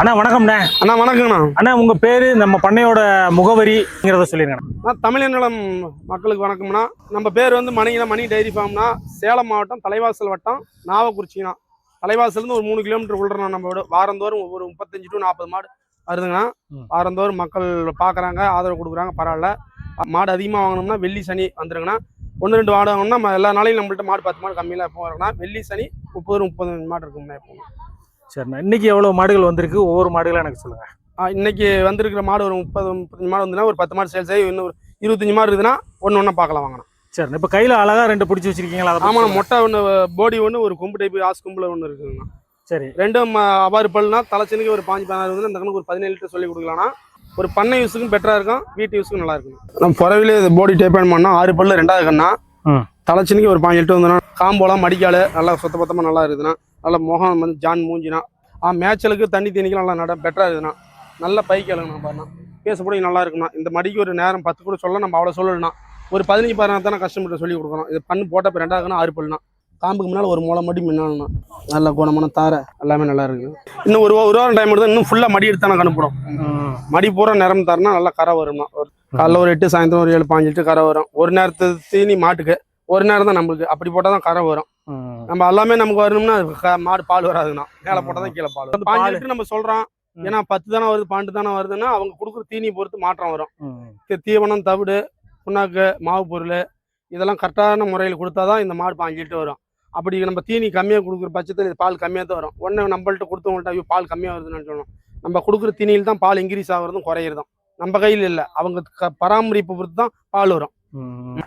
அண்ணா வணக்கம்ண்ணே. அண்ணா வணக்கங்கண்ணா அண்ணா உங்க பேரு நம்ம பண்ணையோட முகவரிங்கிறத சொல்லிருங்க நான் தமிழ் நிலம் மக்களுக்கு வணக்கம்ண்ணா. நம்ம பேர் வந்து மணிங்கண்ணா மணி டைரி ஃபார்ம்னா சேலம் மாவட்டம் தலைவாசல் வட்டம் நாவக்குறிச்சிங்கண்ணா தலைவாசல்லேருந்து ஒரு மூணு கிலோமீட்டர் உள்ளறோம் நம்ம வாரந்தோறும் ஒவ்வொரு முப்பத்தஞ்சு டு நாற்பது மாடு வருதுங்கண்ணா. வாரந்தோறும் மக்கள் பார்க்குறாங்க ஆதரவு கொடுக்குறாங்க பரவாயில்ல. மாடு அதிகமாக வாங்கினோம்னா வெள்ளி சனி வந்துருங்கண்ணா. ஒன்று ரெண்டு மாடு வாங்கினோம்னா எல்லா நாளையும் நம்மள்ட்ட மாடு பத்து மாடு கம்மியில் எப்போ வருங்கண்ணா வெள்ளி சனி முப்பது முப்பது மாடு இருக்குங்கண்ணா எப்போ சரிண்ணா. இன்னைக்கு எவ்வளவு மாடுகள் வந்திருக்கு? ஒவ்வொரு மாடுகளும் எனக்கு சொல்லுங்க. ஆ, இன்னைக்கு வந்திருக்கிற மாடு ஒரு முப்பது முப்பத்தஞ்சு மாடு வந்துன்னா ஒரு பத்து மாடு சேல்ஸ் ஆகி இன்னும் ஒரு இருபத்தஞ்சு மாடு இருக்குதுன்னா ஒன்று ஒன்றா பார்க்கலாம் வாங்கண்ணா. சரிண்ணா. இப்ப கையில அழகா ரெண்டு பிடிச்சி வச்சிருக்கீங்களா? சொல்லுங்க. மொட்டை ஒன்று போடி ஒன்று ஒரு கொம்பு டைப் ஆஸ் கொம்பில் ஒன்று இருக்குங்கண்ணா. சரி. ரெண்டும் அபாறு பல்லுனா தலைச்சனுக்கு ஒரு பாஞ்சு பதினாறு வந்து இந்த கணக்கு ஒரு பதினேழு லிட்டர் சொல்லி கொடுக்கலாம்னா ஒரு பண்ணை யூஸுக்கும் பெட்டராக இருக்கும் வீட்டு யூஸுக்கும் நல்லா இருக்கும் நம்ம புறவிலே போடி டைப் பண்ணோம்னா ஆறு பல்லு ரெண்டாவது கண்ணா. தலைச்சனுக்கு ஒரு பாஞ்சு லிட்டர் வந்துன்னா காம்போலாம் மடிக்கால் நல்லா சுத்த பத்தமாக நல்லா இருக்குதுண்ணா நல்லா முகம் வந்து ஜான் மூஞ்சினா ஆ மேய்ச்சலுக்கு தண்ணி தீனிக்கு நல்லா நட பெட்டராக இருக்குதுண்ணா நல்ல பைக்கு அழகுண்ணா பாருண்ணா பேசப்படி நல்லா இருக்குண்ணா இந்த மடிக்கு ஒரு நேரம் பத்து கூட சொல்ல நம்ம அவ்வளோ சொல்லணும்னா ஒரு பதினஞ்சு பதினாறு தானே கஸ்டமர்கிட்ட சொல்லி கொடுக்குறோம். இது பண்ணு போட்ட இப்போ ரெண்டாவது ஆறு பல்லுனா காம்புக்கு முன்னால் ஒரு மூளை மடி முன்னாள்ண்ணா நல்ல குணமான தாரை எல்லாமே நல்லா இருக்குது இன்னும் ஒரு ஒரு வாரம் டைம் எடுத்தால் இன்னும் ஃபுல்லாக மடி எடுத்து தானே மடி பூரா நிறம் தரனா நல்லா கரை வரும்ண்ணா. ஒரு காலைல ஒரு எட்டு சாயந்தரம் ஒரு ஏழு பாஞ்சு லிட்டர் கரை வரும். ஒரு நேரத்து தீனி மாட்டுக்கு. ஒரு நேரம் தான் நம்மளுக்கு. அப்படி போட்டால் தான் கரை வரும். நம்ம எல்லாமே நமக்கு வரணும்னா மாடு பால் வராதுண்ணா மேலே போட்டால் தான் கீழே பால் வரும். பாஞ்சு. லிட்டர் நம்ம சொல்கிறோம். ஏன்னா பத்து தானே வருது பன்னெண்டு தானே வருதுன்னா அவங்க கொடுக்குற தீனி பொறுத்து மாற்றம் வரும். தீவனம் தவிடு புண்ணாக்கு மாவு பொருள் இதெல்லாம் கரெக்டான முறையில் கொடுத்தா தான் இந்த மாடு பாஞ்சு லிட்டர் வரும். அப்படி நம்ம தீனி கம்மியாக கொடுக்குற பட்சத்தில் இது பால் கம்மியாக தான் வரும். ஒன்று நம்மள்ட்ட கொடுத்தவங்கள்ட்ட ஐயோ பால் கம்மியாக வருதுன்னு சொல்லணும். நம்ம கொடுக்குற தீனியில் தான் பால் இன்க்ரீஸ் ஆகுறதும் குறையிறதும். நம்ம கையில் இல்லை. அவங்க க- பராமரிப்பு பொறுத்து தான் பால் வரும்.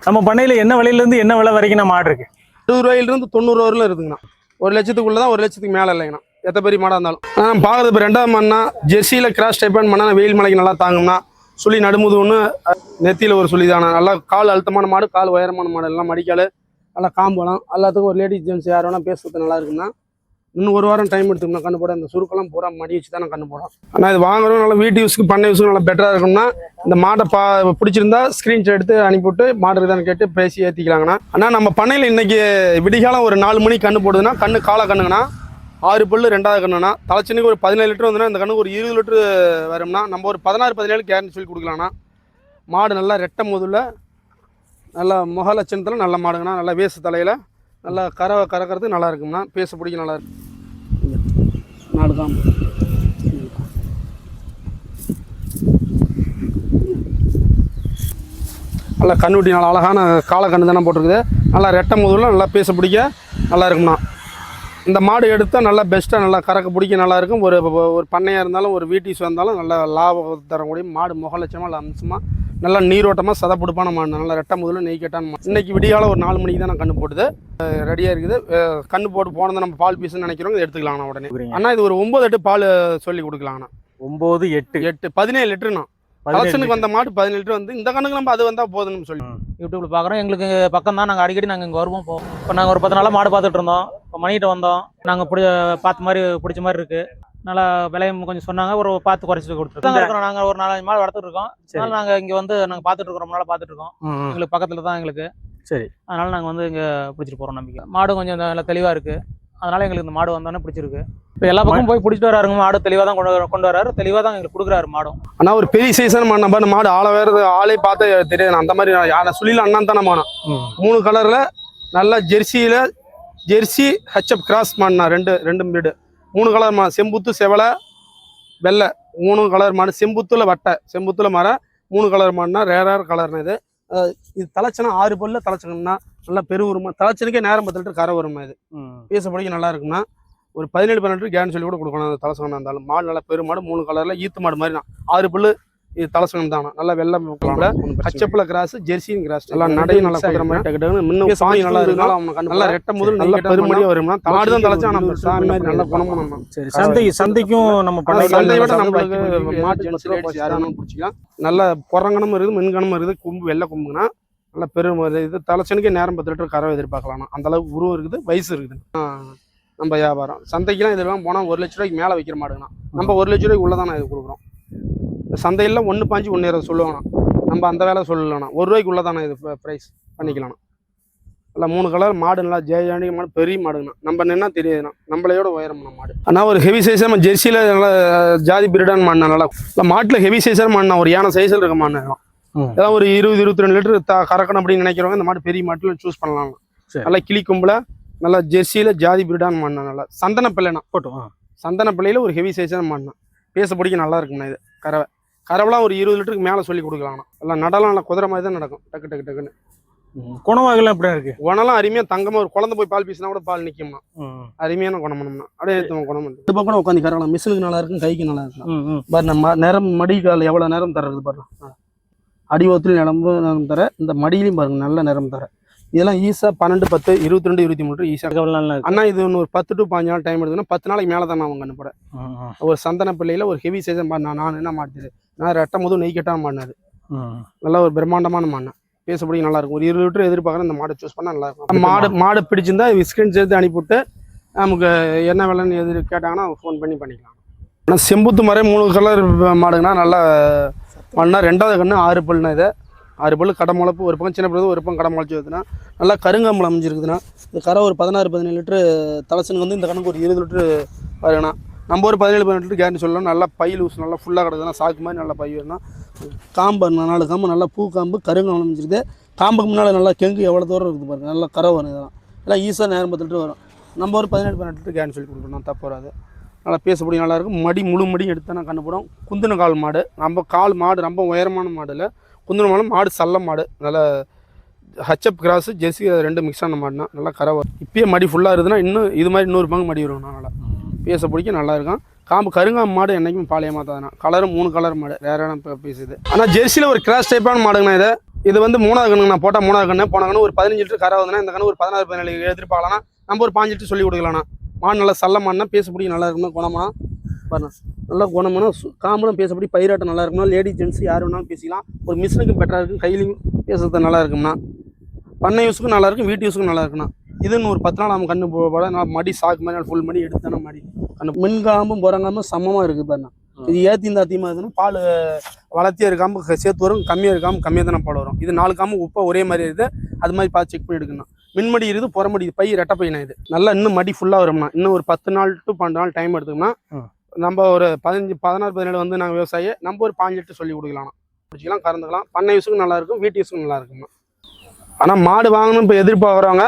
நம்ம பண்ணையில என்ன விலையிலேருந்து என்ன விலை வரைக்கும் நம்ம மாடு இருக்கு? இருபது ரூபாயிலிருந்து தொண்ணூறு வரலும் இருக்குங்கண்ணா. ஒரு லட்சத்துக்குள்ள தான் ஒரு லட்சத்துக்கு மேலே இல்லைங்கண்ணா. எத்த பெரிய மாடாக இருந்தாலும். நான் பார்க்குறது இப்போ ரெண்டாவது மண்ணா ஜெர்சியில் கிராஸ் டைப் பண்ணா வெயில் மலைக்கு நல்லா தாங்கும்னா சுழி நடுமுது ஒன்று நெத்தியில் ஒரு சுழி தானே நல்லா கால் அழுத்தமான மாடு கால் உயரமான மாடு. எல்லாம் மடிக்கால் நல்லா காம்பலாம் எல்லாத்துக்கும் ஒரு லேடிஸ் ஜென்ஸ் யார் வேணால் பேசுறது நல்லா இருக்குன்னா இன்னும் ஒரு வாரம் டைம் எடுத்துக்கணும். கண்ணு போட இந்த சுருக்கெல்லாம் பூரா மடி வச்சு தான் கண்ணு போடும் ஆனால் இது வாங்குறோம் நல்லா வீட்டு யூஸ்க்கு பண்ண யூஸ்க்கு நல்லா பெட்டராக இருக்கும்னா இந்த மாட்டை பா பிடிச்சிருந்தா ஸ்க்ரீன்ஷாட் எடுத்து அனுப்பிவிட்டு மாடு இருக்குதான்னு கேட்டு பேசி ஏற்றிக்கலாங்கண்ணா ஆனால் நம்ம பண்ணையில் இன்னைக்கு விடிகாலம் ஒரு நாலு மணிக்கு கண்ணு போடுதுன்னா கண்ணு காலை கண்ணுங்கண்ணா. ஆறு பல்லு ரெண்டாவது கண்ணுண்ணா தலைச்சனுக்கு ஒரு பதினேழு லிட்டர் வந்துன்னா இந்த கண்ணுக்கு ஒரு இருபது லிட்டர் வரும்னா நம்ம ஒரு பதினாறு பதினேழு கேரண்டி சொல்லி கொடுக்கலாம்ண்ணா மாடு நல்லா ரெட்டை முதல்ல நல்லா முக லட்சணத்தில் நல்ல மாடுங்கண்ணா. நல்லா வேசு தலையில். நல்லா கரை கறக்கிறதுக்கு நல்லா இருக்குங்கண்ணா பேச பிடிக்க நல்லா இருக்கும் நாலு தான் நல்லா கண்ணுட்டி நல்லா அழகான காலை கண்ணு தானே போட்டிருக்குது. நல்லா ரெட்டை முதல்ல நல்லா பேச பிடிக்க நல்லா இருக்கும்ண்ணா இந்த மாடு எடுத்தால் நல்லா பெஸ்ட்டாக நல்லா கறக்க பிடிக்க நல்லா இருக்கும். ஒரு ஒரு பண்ணையாக இருந்தாலும் ஒரு வீட்டிஸ் வந்தாலும் நல்லா லாபம் தரக்கூடிய மாடு முக லட்சமாக நல்லா அம்சமாக நல்லா நீரோட்டமாக சதப்பிடிப்பான மாடு. நல்லா ரெட்டை முதல்ல நெய் கட்டான மாடு. இன்னைக்கு விடியால ஒரு நாலு மணிக்கு தான் நான் கண்ணு போட்டுது ரெடியாக இருக்குது. கண்ணு போட்டு போனதை நம்ம பால் பீஸ்னு நினைக்கிறோம் இதை எடுத்துக்கலாங்கண்ணா உடனே. அண்ணா இது ஒரு ஒம்பது எட்டு பால் சொல்லி கொடுக்கலாங்கண்ணா ஒன்பது எட்டு. எட்டு பதினேழு லிட்டருண்ணா. கலெக்ஷனுக்கு வந்த மாடு பதினேழு லிட்டர் வந்து இந்த கணக்கு நம்ம அது வந்தால் போதும்னு சொல்லி. யூடியூப்ல பார்க்குறோம் எங்களுக்கு பக்கம் தான். நாங்கள் அடிக்கடி நாங்கள் இங்கே வருவோம். போவோம் இப்போ நாங்கள் ஒரு பத்து நாளாக மாடு பார்த்துட்டு இருந்தோம். இப்போ மணிகிட்ட வந்தோம். நாங்கள் பிடி பார்த்த மாதிரி பிடிச்ச மாதிரி இருக்கு. நல்லா விலையும் கொஞ்சம் சொன்னாங்க. ஒரு பார்த்து குறைச்சி கொடுத்துருக்கோம். நாங்கள் ஒரு நாலஞ்சு மாடு வளர்த்துட்டு இருக்கோம். அதனால நாங்கள் இங்கே வந்து நாங்கள் பார்த்துட்டு இருக்கோம் ரொம்ப நாளாக பார்த்துட்டு இருக்கோம். எங்களுக்கு பக்கத்தில் தான் எங்களுக்கு. சரி. அதனால நாங்கள் வந்து இங்கே பிடிச்சிட்டு போகிறோம் நம்பிக்கை. மாடு கொஞ்சம் நல்லா தெளிவாக இருக்கு. அதனால எங்களுக்கு இந்த மாடு வந்தோன்னே பிடிச்சிருக்கு. இப்போ எல்லா பக்கமும் போய் பிடிச்சிட்டு வராருங்க. மாடு தெளிவாக தான் கொண்டு வர- கொண்டு வராரு. தெளிவாக தான் எங்களுக்கு கொடுக்குறாரு மாடும். ஆனால் ஒரு பெரிய சைஸான மாடு. நம்ம மாடு ஆளை வேறு ஆளே பார்த்தா தெரியாது. அந்த மாதிரி யாரை சுழியில் அண்ணன் தானே மானம். மூணு கலரில் நல்லா ஜெர்சியில் ஜெர்சி ஹெச்எப் கிராஸ் மாடுண்ணா. ரெண்டு ரெண்டு வீடு மூணு கலர் மா செம்புத்து செவலை வெள்ளை. மூணு கலர் மாடு செம்புத்துல வட்டை செம்புத்துல மரம் மூணு கலர் மாடுனா ரேரார் கலர்னு இது. இது தலைச்சனா ஆறு பல்ல தலைச்சணும்னா நல்லா பெருவுருமா தலைச்சனுக்கே நேரம் பத்து லிட்டர் கரை வருமா இது. ம். பேச படிக்க நல்லா இருக்கும்னா ஒரு பதினேழு பன்னெண்டு கேன் சொல்லி கூட கொடுக்கணும் அந்த தலைசங்கனா இருந்தாலும். மாடு நல்லா பெரு மாடு மூணு கலர்ல ஈத்து மாடு மாதிரி தான். ஆறு பல்லு இது தலைசங்கம் தானே? நல்லா வெள்ளம் கச்சப்பில் கிராஸ் ஜெர்சியும் கிராஸ் நல்லா நடையும் நல்லா குதிரை மாதிரி முன்ன பாய் நல்லா இருக்கு நல்லா ரெட்டை முதல் நல்லா பெருமடியா வரும்னா மாடு தான் தலைச்சா நம்ம சாமி மாதிரி நல்ல குணமான சரி சந்தை சந்தைக்கும் நம்ம ஆனா பண்ணையில சந்தையை விட நம்மளுக்கு மாட்டு முடியுது. ஜென்ஸ் யார் வேணாலும் பிடிச்சிக்கலாம். நல்ல குரங்கணமும் இருக்குது மின்கணமும் இருக்குது கொம்பு வெள்ளை கொம்புங்கன்னா நல்ல பெரும் இது- தலைச்சனுக்கே நேரம் பத்து லிட்டர் கறவை எதிர்பார்க்கலாம் அந்த அளவுக்கு உருவம் இருக்குது வயசு இருக்குது. நம்ம வியாபாரம். சந்தைக்கெல்லாம் இதெல்லாம் போனால் ஒரு லட்ச ரூபாய்க்கு மேலே வைக்கிற மாடுங்கண்ணா. நம்ம ஒரு லட்ச ரூபாய்க்கு உள்ளதானே இது கொடுக்குறோம். சந்தையில் ஒன்று பாஞ்சு ஒன்று இருபது சொல்லுவாங்கண்ணா. நம்ம அந்த வேலை சொல்லலண்ணா. ஒரு ரூபாய்க்கு உள்ளதானே இது ப்ரைஸ் பண்ணிக்கலாம்ண்ணா நல்லா மூணு கலர் மாடு நல்லா ஜெயஜாண்டி மாடு பெரிய மாடுங்கண்ணா. நம்ம நின்னா தெரியாதுண்ணா. நம்மளையோட உயரம்ண்ணா மாடு. ஆனால் ஒரு ஹெவி சைஸாக நம்ம ஜெர்சியில் நல்லா ஜாதி பிரீடான மாடுண்ணா. நல்லா இல்லை மாட்டில் ஹெவி சைஸான மாடுண்ணா. ஒரு யானை சைஸில் இருக்க மாடுண்ணா இதெல்லாம். ம். இதெல்லாம் ஒரு இருபது இருபத்தி ரெண்டு லிட்டர் த கறக்கணும் அப்படின்னு நினைக்கிறவங்க இந்த மாடு பெரிய மாட்டில் சூஸ் பண்ணலாம். நல்லா கிளி கொம்பில் நல்லா ஜெர்சியில் ஜாதி பிரீடான மாடுண்ணா. நல்லா சந்தன பிள்ளைண்ணா. போட்டோம். சந்தன பிள்ளையில ஒரு ஹெவி சைஸான மாடுண்ணா. பேச பிடிக்க நல்லா இருக்குண்ணா இது கறவை. கறவைலாம் ஒரு இருபது லிட்டருக்கு மேலே சொல்லி கொடுக்கலாம்ண்ணா எல்லாம் நடலாம் நல்லா குதிரை மாதிரி தான் நடக்கும். டக்கு டக்கு டக்குன்னு. குணவாகலாம் எப்படி இருக்கு? குணம்லாம் அருமையாக தங்கமாக ஒரு குழந்தை போய் பால் பீசினா கூட பால் நிற்கும்ண்ணா ம். அருமையான குணம் பண்ணோம்னா அப்படியே எடுத்து குணம் பண்ணு இது பக்கம் உட்காந்து கறக்கலாம். மிஷினுக்கு நல்லா இருக்கும் கைக்கு நல்லா இருக்கும். பாரு நம்ம நேரம் மடி கால் எவ்வளோ நேரம் தர்றது பாருங்க ஆ. அடி ஒத்துல நிலம்பு நேரம் தர இந்த மடியிலையும் பாருங்க நல்ல நேரம் தர. இதெல்லாம் ஈஸா பன்னெண்டு பத்து இருபத்தி ரெண்டு இருபத்தி மூணு ஈஸா. எவ்வளவு நாள்ல இருக்கு? அண்ணா இது ஒரு பத்து டு பாஞ்சு நாள் டைம் எடுத்துன்னா பத்து நாளைக்கு மேலே தான் அவங்க கண்டுபட ம், ம். ஒரு சந்தன பிள்ளையில ஒரு ஹெவி சைஸன் பாடினா நான் என்ன மாட்டுது நான் ரெட்டை முதல் நெய் கட்டாம மாடினது. நல்ல ஒரு பிரம்மாண்டமான மாடு பேசப்படி நல்லா இருக்கும். ஒரு இருபது லிட்டர் எதிர்பார்க்குறேன் இந்த மாடை சூஸ் பண்ணால் நல்லா இருக்கும். மாடு மாடு பிடிச்சிருந்தா ஸ்கிரீன் சேர்த்து அனுப்பிவிட்டு நமக்கு என்ன விலைன்னு எதிர் கேட்டாங்கன்னா ஃபோன் பண்ணி பண்ணிக்கலாம். ஆனால் செம்புத்து மரம் மூணு கலர் மாடுங்கன்னா நல்லா மாடுனா ரெண்டாவது கண்ணு ஆறு பல்லுனா இது. ஆறு பல்லு கடை முளைப்பு ஒரு பக்கம் சின்ன பிள்ளை ஒரு பக்கம் கடை முளைச்சி வருதுன்னா நல்லா கருங்காம்பளம் அமைஞ்சிருக்குதுன்னா இந்த கரை ஒரு பதினாறு பதினேழு லிட்டரு தலசனுக்கு வந்து இந்த கணக்கு ஒரு இருபது லிட்டரு வருங்கண்ணா நம்ம ஒரு பதினேழு பதினெட்டு லிட்டர் கேரண்டி சொல்லலாம் நல்லா பை லூஸ் நல்லா ஃபுல்லாக கிடக்குதுன்னா சாக்கு மாதிரி நல்லா பை வேணும் காம்பு நாலு காம்பு நல்லா பூ காம்பு கருங்காமல் அமைஞ்சிருக்குது. காம்புக்கு முன்னால் நல்லா கெங்கு எவ்வளோ தூரம் இருக்குது பாருங்கள் நல்லா கரை வரும் இதெல்லாம். எல்லாம் ஈஸியாக நேரம் பத்து லிட்டர் வரும். நம்ம ஒரு பதினெட்டு பதினெட்டு லிட்டர் கேரண்டி சொல்லி கொடுக்குறோம் தப்பு வராது. நல்லா பேசப்படி நல்லா இருக்கும். மடி முழு மடி எடுத்து நான் கண்டுபிடும் குந்தின கால் மாடு. நம்ம கால் மாடு ரொம்ப உயரமான மாடு இல்லை. குந்தின மாடு மாடு சல்ல மாடு. நல்லா ஹச்சப் கிராஸு ஜெர்சி ரெண்டு மிக்ஸ் ஆன மாடுனா நல்லா கரை இப்பயே மடி ஃபுல்லாக இருக்குதுன்னா இன்னும் இது மாதிரி இன்னொரு பங்கு மடி வரும் நல்லா. பேச பிடிக்க நல்லா இருக்கும். காம்பு கருங்காம்பு மாடு என்றைக்கும் பாளைய தான் கலரும் மூணு கலர் மாடு. ரேரான பீஸ் இது ஆனால் ஜெர்சியில் ஒரு கிராஸ் டைப்பான மாடுங்கண்ணா இதை. இது வந்து மூணாவது கண்ணுங்க நான் போட்டால் மூணாவது கண்ணு. போன கண்ணு ஒரு பதினஞ்சு லிட்டர் கரை வந்துன்னா இந்த கண்ணு ஒரு பதினாறு பதினேழு எடுத்துட்டு பார்க்கலாம் நம்ம ஒரு பாஞ்சு லிட்டர் சொல்லி கொடுக்கலாம்ண்ணா மான் நல்லா சல்ல பேசப்படி நல்லா இருக்கணும் குணமா பாருங்க. நல்லா குணமான காம்புலாம் பேசப்படி பயிராட்டம் நல்லா இருக்கணும் லேடி ஜென்ஸ் யார் வேணாலும் பேசிக்கலாம். ஒரு மிஷினுக்கு பெட்டராக இருக்கும் கையிலையும் பேசுறது நல்லா இருக்கும்னா. பண்ணை யூஸுக்கும் நல்லா இருக்கும் வீட்டு யூஸுக்கும் நல்லா இருக்குண்ணா இதுன்னு ஒரு பத்து நாள் நம்ம கண்ணு போட நான் மடி சாக்கு மாதிரி ஃபுல் மடி எடுத்தேன்னா மடி. அந்த மின்காம்பும் புறங்காம்பும் சமமாக இருக்குது பாருண்ணா இது ஏற்றி இந்த அதிகமாக இருக்குதுன்னா பால் வளர்த்தியாக இருக்காம சேர்த்து வரும். கம்மியாக இருக்காம கம்மியாக தானே பால் வரும். இது நாலு காம்பு உப்பா ஒரே மாதிரி இருக்குது. அது மாதிரி பார்த்து செக் பண்ணி எடுக்கணும். மின்மடி இருக்குது புறமடி பை ரெட்டை பையனா இது. நல்லா இன்னும் மடி ஃபுல்லாக வரும்னா. இன்னும் ஒரு பத்து நாள் டு பன்னெண்டு நாள் டைம் எடுத்துக்கோம்னா. நம்ம ஒரு பதினஞ்சு பதினாறு பதினேழு வந்து நாங்கள் விவசாயி நம்ம ஒரு பாஞ்சு லிட்டர் சொல்லி கொடுக்கலாம். பிடிச்சிக்கலாம் கறந்துக்கலாம். பண்ணை யூஸுக்கும் நல்லா இருக்கும் வீட்டு யூஸுக்கும் நல்லா இருக்கும்னா. ஆனால் மாடு வாங்கணும் இப்போ எதிர்பார்க்குறவங்க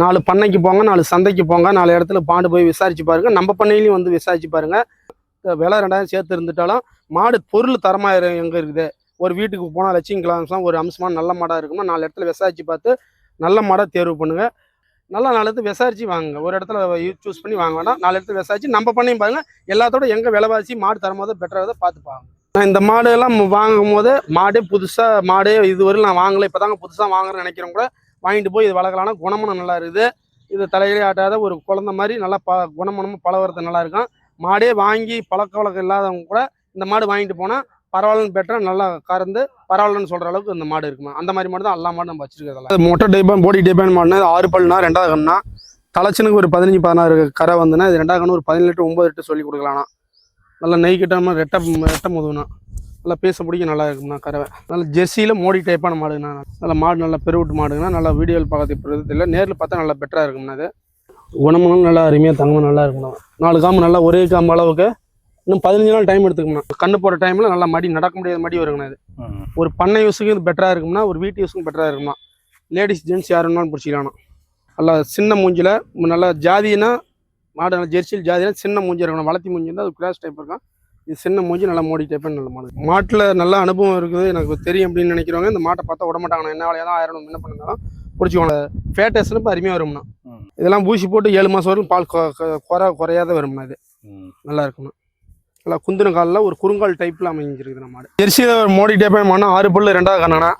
நாலு பண்ணைக்கு போங்க நாலு சந்தைக்கு போங்க நாலு இடத்துல பாண்டு போய் விசாரிச்சு பாருங்க. நம்ம பண்ணையிலையும் வந்து விசாரிச்சு பாருங்க. இந்த விலை ரெண்டாயிரம் சேர்த்து இருந்துட்டாலும் மாடு பொருள் தரமாக எங்கே இருக்குது? ஒரு வீட்டுக்கு போனால் லட்சியம் ஒரு அம்சமான நல்ல மாடாக இருக்குமா? நாலு இடத்துல விசாரித்து பார்த்து நல்ல மாடாக தேர்வு பண்ணுங்கள் நல்ல நாலு இடத்துல விசாரிச்சு வாங்குங்க. ஒரு இடத்துல சூஸ் பண்ணி வாங்க வேண்டாம். நாலு இடத்துல விசாரிச்சு நம்ம பண்ணையும் பாருங்கள் எல்லாத்தோட எங்கே விலைவாசி மாடு தரமோதோ பெட்டராக பார்த்து பாருங்க நான் இந்த மாடு எல்லாம் வாங்கும் போது மாடே புதுசாக மாடே இதுவரையும் நான் வாங்கலை. இப்போ தாங்க புதுசாக வாங்குறேன்னு நினைக்கிறோம் கூட வாங்கிட்டு போய் இது வளர்க்கலாம்னா குணமனம் நல்லா இருக்குது. இது தலையிலே ஆட்டாத ஒரு குழந்த மாதிரி நல்லா ப குணமனமும் பழகிறது நல்லா இருக்கும். மாடே வாங்கி பழக்க வழக்கம் இல்லாதவங்க கூட இந்த மாடு வாங்கிட்டு போனால் பரவாயில்லன்னு பெட்டராக நல்லா கறந்து பரவாயில்லன்னு சொல்கிற அளவுக்கு இந்த மாடு இருக்குமா? அந்த மாதிரி மாடு தான் எல்லா மாடு நம்ம வச்சிருக்கிறதெல்லாம். மொட்டை டைப்பான் போடி டைப்பான் மாடுனா ஆறு பல்னா ரெண்டாவது கண்ணா தலைச்சனுக்கு ஒரு பதினஞ்சு பதினாறு கரை வந்துன்னா இது ரெண்டாவது கண்ணு ஒரு பதினேழு லிட்டர் ஒம்பது லிட்டர் சொல்லி கொடுக்கலாம்னா நல்லா நெய் கிட்டாமல் ரெட்டை ரெட்டை முதுகுனா. நல்லா பேச பிடிக்க நல்லா இருக்கும்ண்ணா கறவை. நல்ல ஜெர்சியில் மோடி டைப்பான மாடுங்கண்ணா. நல்லா மாடு நல்லா பெருவிட்டு மாடுங்கண்ணா. நல்லா வீடியோவில் பார்க்கறது இல்லை நேரில் பார்த்தா நல்லா பெட்டராக இருக்கும்ண்ணா அது. குணமும் நல்லா அருமையாக தங்கமும் நல்லா இருக்கும்ண்ணா நாலு காம்பு நல்லா ஒரே காம்பு அளவுக்கு இன்னும் பதினஞ்சு நாள் டைம் எடுத்துக்கணும். கண்ணு போகிற டைமில் நல்லா மடி நடக்க முடியாத மடி வருங்கண்ணா இது. ஒரு பண்ணை யூஸுக்கு இது பெட்டராக இருக்கும்னா ஒரு வீட்டு யூஸுக்கும் பெட்டராக இருக்கும்னா லேடிஸ் ஜென்ட்ஸ் யார் வேணாலும் பிடிச்சிக்கலாம் நல்லா சின்ன மூஞ்சில் நல்லா ஜாதினா மாடு நல்லா ஜெர்சியில் ஜாதினா சின்ன மூஞ்சி இருக்கணும். வளர்த்தி மூஞ்சி இருந்தால் அது கிராஸ் டைப் இருக்கும். இது சின்ன மூஞ்சி நல்லா மோடி டைப் நல்ல மாடு. மாட்டில் நல்ல அனுபவம் இருக்குது எனக்கு தெரியும் அப்படின்னு நினைக்கிறவங்க இந்த மாட்டை பார்த்தா விட மாட்டாங்க. என்ன வேலையாக தான் ஆயிரம் என்ன பண்ணாலும் பிடிச்சிக்கோங்க. ஃபேட்டஸ்னு இப்போ அருமையாக வரும்ண்ணா ம். இதெல்லாம் ஊசி போட்டு ஏழு மாதம் வரைக்கும் பால் குறை குறையாத வரும்ண்ணா இது. நல்லா இருக்கும்ண்ணா நல்லா குந்தின காலில் ஒரு குறுங்கால் டைப்பில் அமைஞ்சிருக்குது நம்ம மாடு ஜெர்சியில் ஒரு மோடி டைப்பாக மாடா ஆறு பல்லு ரெண்டாவது கண்ணாண்ணா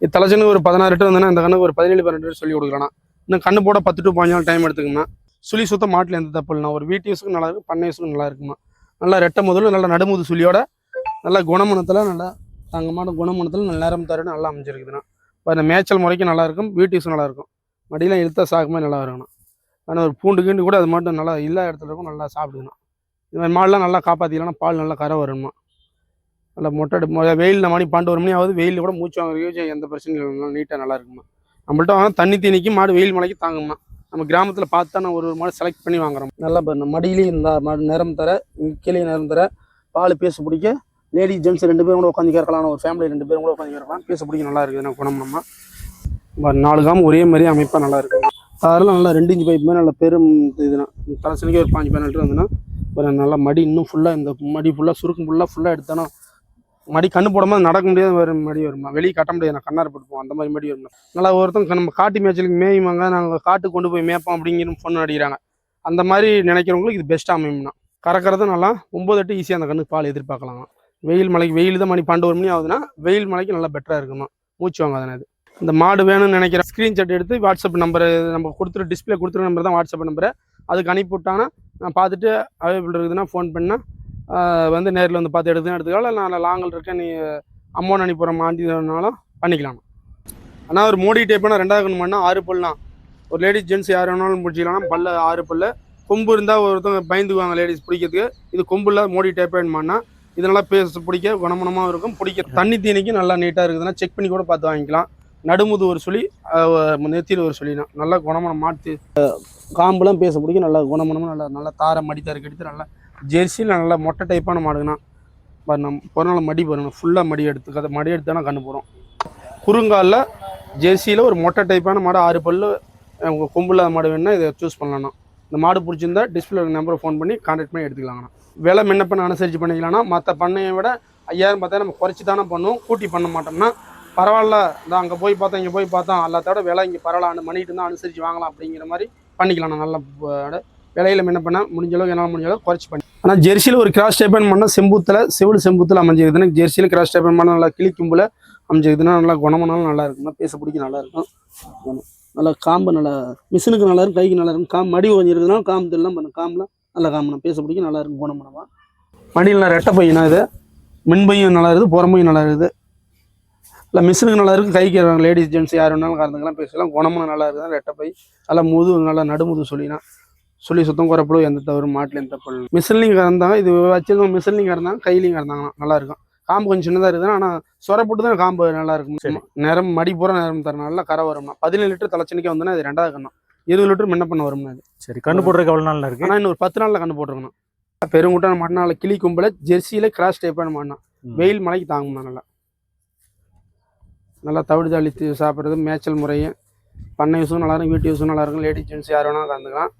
இது தலைச்சனுக்கு ஒரு பதினாறு லிட்டர் வந்தேன்னா இந்த கண்ணுக்கு ஒரு பதினேழு பன்னெண்டு லிட்டர் சொல்லி கொடுக்கலாம் இன்னும் கண்ணு போட பத்து டு நாள் டைம் எடுத்துக்கணும்னா சுழி சுத்தம் மாட்டில் எந்த தப்பு இல்லைண்ணா. ஒரு வீட்டு யூஸுக்கும் நல்லா இருக்கும் பண்ணை யூஸுக்கும் நல்லா இருக்குமா. நல்லா ரெட்டை முதல்ல நல்லா நடுமுது சுழியோட நல்ல குணமனத்தில் நல்லா தங்கமான குணமனத்தில் நல்ல நேரம் தருன்னு நல்லா அமைஞ்சிருக்குதுண்ணா. இப்போ இந்த மேய்ச்சல் முறைக்கும் நல்லா இருக்கும் வீட்டு நல்லா இருக்கும் மடியெலாம் இழுத்தா சாக்குமே நல்லா இருக்கணும் ஆனால் ஒரு பூண்டு கீண்டு கூட அது மட்டும் நல்லா இல்லாத இடத்துல இருக்கும் நல்லா சாப்பிடுக்கணும். இது மாதிரி மாடெலாம் நல்லா காப்பாற்றிக்கலாம்னா பால் நல்லா கரை வரணுமா நல்லா மொட்டை மொ- வெயிலில் மணி பன்னெண்டு ஒரு மணி ஆகுது வெயிலில் கூட மூச்சு வாங்குறது எந்த பிரச்சனையும் இல்லை நீட்டாக நல்லா இருக்குமா நம்மள்ட்ட வாங்க தண்ணி தீனிக்கு மாடு வெயில் மலைக்கு தாங்கும்மா. நம்ம கிராமத்தில் பார்த்தா நான் ஒரு ஒரு மாடு செலக்ட் பண்ணி வாங்குறோம். நல்லா மடியிலையும் இந்த மாடு நிறம் தர கீழே நிறம் தர பால் பேச பிடிக்க லேடி ஜென்ஸ் ரெண்டு பேரும் கூட உட்காந்து கேட்கலாம் ஒரு ஃபேமிலி ரெண்டு பேரும் கூட உட்காந்து கேட்கலாம். பேச பிடிக்கும் நல்லா இருக்குது. எனக்கு குணம் நம்ம? நாலு காம் ஒரே மாதிரி அமைப்பாக நல்லா இருக்கு. அதெல்லாம் நல்லா ரெண்டு இன்ச்சு பைப் மாதிரி நல்ல பெரும் இதுனா தலைசனிக்கே ஒரு பாஞ்சு பதினெட்டு இருந்ததுன்னா ஒரு நல்லா மடி இன்னும் ஃபுல்லாக இந்த மடி ஃபுல்லாக சுருக்கும் ஃபுல்லாக ஃபுல்லாக எடுத்தானா மடி கண்ணு போடாமல் நடக்க முடியாத ஒரு மடி வருமா? வெளியே கட்ட முடியாது. நான் கண்ணாறு போட்டுப்போம். அந்த மாதிரி மடி வரும்? நல்லா ஒருத்தங்க நம்ம காட்டு மேய்ச்சலுக்கு மேயுமாங்க நாங்கள் காட்டுக்கு கொண்டு போய் மேய்ப்போம் அப்படிங்கிற ஃபோன் அடிக்கிறாங்க அந்த மாதிரி நினைக்கிறவங்களுக்கு இது பெஸ்ட்டாக அமையும்னா. கறக்கிறது நல்லா ஒம்பது எட்டு ஈஸியாக அந்த கண்ணுக்கு பால் எதிர்பார்க்கலாம். வெயில் மலைக்கு வெயில் தான் மணி பன்னெண்டு ஒரு மணி ஆகுதுன்னா வெயில் மலைக்கு நல்லா பெட்டராக இருக்குமா மூச்சு வாங்க அதனால் இந்த மாடு வேணும்னு நினைக்கிறேன். ஸ்க்ரீன்ஷாட் எடுத்து வாட்ஸ்அப் நம்பர் நம்ம கொடுத்துரு டிஸ்பிளே கொடுத்துரு நம்பர் தான் வாட்ஸ்அப் நம்பரு அதுக்கு அனுப்பி விட்டாங்கன்னா நான் பார்த்துட்டு அவைலபிள் இருக்குதுன்னா ஃபோன் பண்ணால் வந்து நேரில் வந்து பார்த்து எடுத்து எடுத்துக்கலாம். இல்லை நான் லாங்கில் இருக்கேன் நீ அமௌண்ட் அனுப்பிடுற மாட்டினாலும் பண்ணிக்கலாம். ஆனால் ஒரு மோடி டைப்னா ரெண்டாவது கண் பண்ணால் ஆறு பல்லாம் ஒரு லேடிஸ் ஜென்ட்ஸ் யார் வேணாலும் பிடிச்சிக்கலாம் பல்ல ஆறு பல்ல. கொம்பு இருந்தால் ஒருத்தவங்க பயந்துக்குவாங்க லேடிஸ் பிடிக்கிறதுக்கு. இது கொம்பு இல்லாத மோடி டைப் வேணுமானா இது நல்லா பேச பிடிக்க குணமனமாக இருக்கும். பிடிக்க தண்ணி தீனிக்கும் நல்லா நீட்டாக இருக்குதுன்னா செக் பண்ணி கூட பார்த்து வாங்கிக்கலாம். நடுமுது ஒரு சொல்லி நெத்தியில் ஒரு சொல்லினா நல்லா குணமனம் மாட்டு காம்புலாம் பேச பிடிக்க நல்லா குணமனமாக நல்லா நல்லா தாரை தருக்கு எடுத்து நல்லா ஜெர்சியில் நல்லா மொட்டை டைப்பான மாடுங்கண்ணா. பாருங்க பிறநாள் மடி பாருங்க ஃபுல்லாக மடி எடுத்து கதை மடி எடுத்தானா கண்ணு போகிறோம் குறுங்காலில் ஜெர்சியில் ஒரு மொட்டை டைப்பான மாடு ஆறு பல்லு உங்கள் கொம்புல மாடு வேணுன்னா இதை சூஸ் பண்ணலாம்ண்ணா இந்த மாடு பிடிச்சிருந்தா டிஸ்பிளே நம்பரை ஃபோன் பண்ணி கான்டாக்ட் பண்ணி எடுத்துக்கலாங்கண்ணா. விலை மின்னப்பண்ண அனுசரித்து பண்ணிக்கலாம்னா மற்ற பண்ணையை விட ஐயாயிரம் பார்த்தா நம்ம குறைச்சி தானே பண்ணுவோம். கூட்டி பண்ண மாட்டோம்னா பரவாயில்ல. இந்த அங்கே போய் பார்த்தோம் இங்கே போய் பார்த்தோம் எல்லாத்தோட விலை இங்கே பரவாயில்ல. மணிக்கிட்டு இருந்தால் அனுசரித்து வாங்கலாம் அப்படிங்கிற மாதிரி பண்ணிக்கலாம். நல்ல விலையில் விலையில என்ன பண்ண முடிஞ்ச அளவுக்கு என்னால் முடிஞ்ச அளவுக்கு குறைச்சி பண்ணி ஆனால் ஜெர்சியில் ஒரு கிராஸ் டைப்பன் பண்ணால் செம்பூத்தில் செவில் செம்பூத்தில் அமைஞ்சிருக்குதுன்னா ஜெர்சியில் கிராஸ் டைப்பன் பண்ணால் நல்லா கிளிக்கும்போல அமைஞ்சிருக்குதுன்னா நல்லா குணமானாலும் நல்லா இருக்கும்னா பேச பிடிக்க நல்லா இருக்கும். நல்லா காம்பு நல்லா மிஷினுக்கு நல்லா இருக்கும் கைக்கு நல்லா இருக்கும். காம்பு மடி கொஞ்சம் காம்பு தெரியலாம் பண்ணும் காம்புலாம் நல்லா காம்புனா பேச பிடிக்க நல்லா இருக்கும் குணமனமாக மடியில் ரெட்டை பையனா இது மின்பையும் நல்லா இருக்குது புறம்பையும் நல்லா இருக்குது. இல்லை மிஷினுக்கு நல்லா இருக்குது கைக்கு லேடிஸ் ஜென்ட்ஸ் யார் வேணாலும் கறந்துக்கலாம் பேசலாம். குணமும் நல்லா இருக்குது ரெட்டை பை. நல்லா முது நல்லா நடுமுது சொல்லினா. சொல்லி சுத்தம் குறைப்படும் எந்த தவறும் மாட்டில் எந்த தப்பு மிஷின்லையும் கறந்தாங்க இது வச்சிருந்தவங்க மிஷின்லையும் கறந்தாங்க கையிலையும் கறந்தாங்கன்னா நல்லா இருக்கும். காம்பு கொஞ்சம் சின்னதாக இருக்குது ஆனால் சொரப்பட்டு தான் காம்பு நல்லா. இருக்கும். நேரம் மடி பூரா நேரம் நல்லா கரை வரும்னா. பதினேழு லிட்டர் தலைச்சனிக்கே வந்தோன்னா இது ரெண்டாவது கண்ணம். இருபது லிட்டர் முன்ன பண்ண வரும்னா இது சரி கண்ணு போடுறதுக்கு எவ்வளவு நாள்ல இருக்கு? ஆனால் இன்னும் ஒரு பத்து நாளில் கண்டு போட்டிருக்கணும். பெருங்குட்டான மாட்டினால கிளி கும்பல ஜெர்சியில் கிராஸ் டைப்பான மாட்டினா. வெயில் மலைக்கு தாங்கும்னா நல்லா. நல்லா தவிடு தாளித்து சாப்பிட்றது மேய்ச்சல் முறையும் பண்ணை யூஸும் நல்லா இருக்கும் வீட்டு யூஸும் நல்லா இருக்கும். லேடிஸ் ஜென்ட்ஸ் யார் வேணாலும் கலந்துக்கலாம்.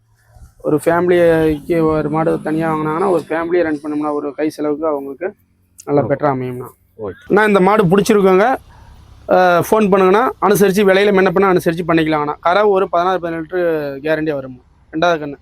ஒரு ஃபேமிலிக்கு ஒரு மாடு தனியாக வாங்கினாங்கன்னா ஒரு ஃபேமிலியை ரன் பண்ணோம்னா ஒரு கை செலவுக்கு அவங்களுக்கு நல்லா பெட்டராக அமையும்னா ஓகே. அண்ணா இந்த மாடு பிடிச்சிருக்கோங்க. ஃபோன் பண்ணுங்கன்னா அனுசரித்து விலையில முன்ன பண்ண அனுசரித்து பண்ணிக்கலாங்கண்ணா. கரை ஒரு பதினாறு பதினெட்டு கேரண்டியாக வரும் ரெண்டாவது கன்று